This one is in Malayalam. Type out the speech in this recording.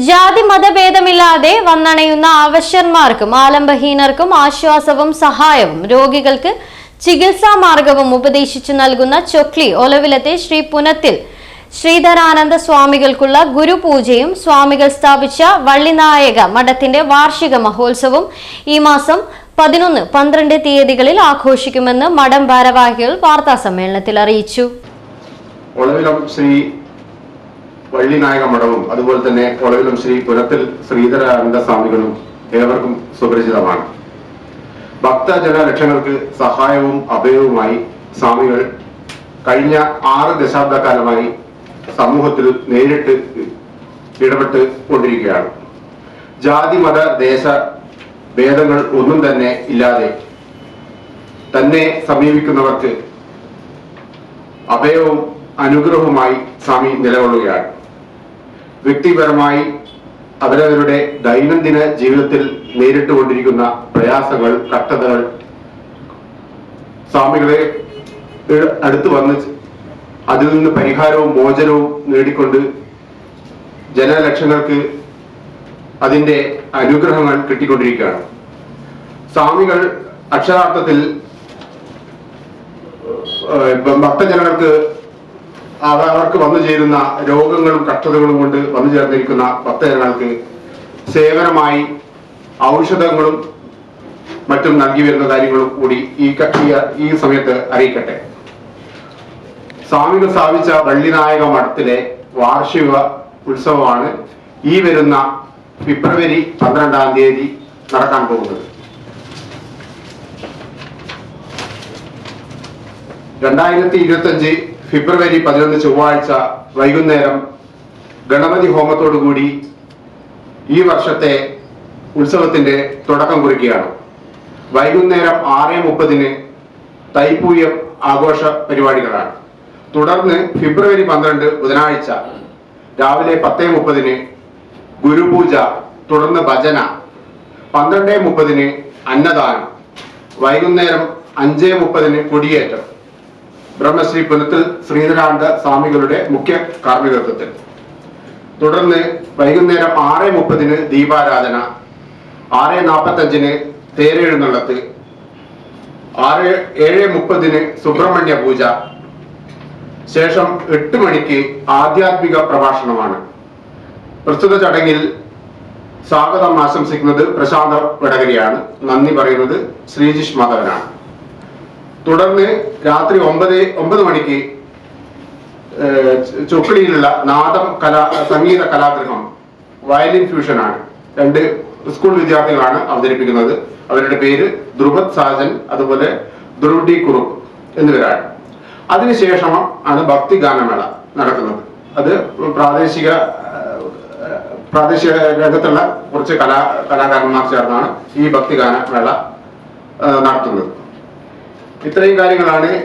ജാതി മതഭേദമില്ലാതെ വന്നണയുന്ന ആവശ്യന്മാർക്കും ആലംബഹീനർക്കും ആശ്വാസവും സഹായവും രോഗികൾക്ക് ചികിത്സാ മാർഗവും ഉപദേശിച്ചു നൽകുന്ന ചൊക്ലി ഒലവിലത്തെ ശ്രീ പുനത്തിൽ ശ്രീധരാനന്ദ സ്വാമികൾക്കുള്ള ഗുരുപൂജയും സ്വാമികൾ സ്ഥാപിച്ച വള്ളിനായക മഠത്തിന്റെ വാർഷിക മഹോത്സവം ഈ മാസം പതിനൊന്ന് പന്ത്രണ്ട് തീയതികളിൽ ആഘോഷിക്കുമെന്ന് മഠം ഭാരവാഹികൾ വാർത്താ സമ്മേളനത്തിൽ അറിയിച്ചു വള്ളിനായക മഠവും അതുപോലെ തന്നെ കൊളവിലും ശ്രീ പുരത്തിൽ ശ്രീധരാനന്ദ സ്വാമികളും ഏവർക്കും സുപരിചിതമാണ്. ഭക്തജന ലക്ഷങ്ങൾക്ക് സഹായവും അഭയവുമായി സ്വാമികൾ കഴിഞ്ഞ ആറ് ദശാബ്ദക്കാലമായി സമൂഹത്തിൽ നേരിട്ട് ഇടപെട്ട് കൊണ്ടിരിക്കുകയാണ്. ജാതി മത ദേശ ഭേദങ്ങൾ ഒന്നും തന്നെ ഇല്ലാതെ തന്നെ സമീപിക്കുന്നവർക്ക് അഭയവും അനുഗ്രഹവുമായി സ്വാമി നിലകൊള്ളുകയാണ്. വ്യക്തിപരമായി അവരവരുടെ ദൈനംദിന ജീവിതത്തിൽ നേരിട്ടുകൊണ്ടിരിക്കുന്ന പ്രയാസങ്ങൾ കഷ്ടതകൾ സ്വാമികളെ അടുത്ത് വന്ന് അതിൽ നിന്ന് പരിഹാരവും മോചനവും നേടിക്കൊണ്ട് ജനലക്ഷങ്ങൾക്ക് അതിന്റെ അനുഗ്രഹങ്ങൾ കിട്ടിക്കൊണ്ടിരിക്കുകയാണ്. സ്വാമികൾ അക്ഷരാർത്ഥത്തിൽ ഭക്തജനങ്ങൾക്ക് അവർക്ക് വന്നു ചേരുന്ന രോഗങ്ങളും കഷ്ടതകളും കൊണ്ട് വന്നു ചേർന്നിരിക്കുന്ന ഭക്തജനങ്ങൾക്ക് സേവനമായി ഔഷധങ്ങളും മറ്റും നൽകി വരുന്ന കാര്യങ്ങളും കൂടി ഈ ഈ- സമയത്ത് അറിയിക്കട്ടെ. സ്വാമികൾ സ്ഥാപിച്ച വള്ളിനായക മഠത്തിലെ വാർഷിക ഉത്സവമാണ് ഈ വരുന്ന ഫെബ്രുവരി പന്ത്രണ്ടാം തീയതി നടക്കാൻ പോകുന്നത്. രണ്ടായിരത്തി ഇരുപത്തി ഫെബ്രുവരി പതിനൊന്ന് ചൊവ്വാഴ്ച വൈകുന്നേരം ഗണപതി ഹോമത്തോടുകൂടി ഈ വർഷത്തെ ഉത്സവത്തിന്റെ തുടക്കം കുറിക്കുകയാണ്. വൈകുന്നേരം ആറ് മുപ്പതിന് തൈപ്പൂയം ആഘോഷ പരിപാടികളാണ്. തുടർന്ന് ഫെബ്രുവരി പന്ത്രണ്ട് ബുധനാഴ്ച രാവിലെ പത്തേ മുപ്പതിന് ഗുരുപൂജ തുടർന്ന് ഭജന പന്ത്രണ്ട് മുപ്പതിന് അന്നദാനം വൈകുന്നേരം അഞ്ച് മുപ്പതിന് കൊടിയേറ്റം. ബ്രഹ്മശ്രീ പുനത്തിൽ ശ്രീധരാനന്ദ സ്വാമികളുടെ മുഖ്യ കാർമ്മികത്വത്തിൽ. തുടർന്ന് വൈകുന്നേരം ആറ് മുപ്പതിന് ദീപാരാധന ആറ് നാൽപ്പത്തഞ്ചിന് തേരെഴുന്നള്ളത്ത് ആറ് ഏഴ് മുപ്പതിന് സുബ്രഹ്മണ്യ പൂജ ശേഷം എട്ട് മണിക്ക് ആധ്യാത്മിക പ്രഭാഷണമാണ്. പ്രസ്തുത ചടങ്ങിൽ സ്വാഗതം ആശംസിക്കുന്നത് പ്രശാന്ത വടകരയാണ്. നന്ദി പറയുന്നത് ശ്രീജിഷ് മാധവനാണ്. തുടർന്ന് രാത്രി ഒമ്പത് ഒമ്പത് മണിക്ക് ഏഹ്, ചൊക്ലിയിലുള്ള നാദം കലാ സംഗീത കലാഗൃഹം വയലിൻ ഫ്യൂഷൻ ആണ്. രണ്ട് സ്കൂൾ വിദ്യാർത്ഥികളാണ് അവതരിപ്പിക്കുന്നത്. അവരുടെ പേര് ധ്രുവത് സാജൻ അതുപോലെ ധ്രുവ് ഡി കുറുപ്പ് എന്നിവരാണ്. അതിനുശേഷം ആണ് ഭക്തി ഗാനമേള നടക്കുന്നത്. അത് പ്രാദേശിക പ്രാദേശിക രംഗത്തുള്ള കുറച്ച് കലാ കലാകാരന്മാർ ചേർന്നാണ് ഈ ഭക്തി ഗാനമേള നടത്തുന്നത്. ഇത്രയും കാര്യങ്ങളാണ്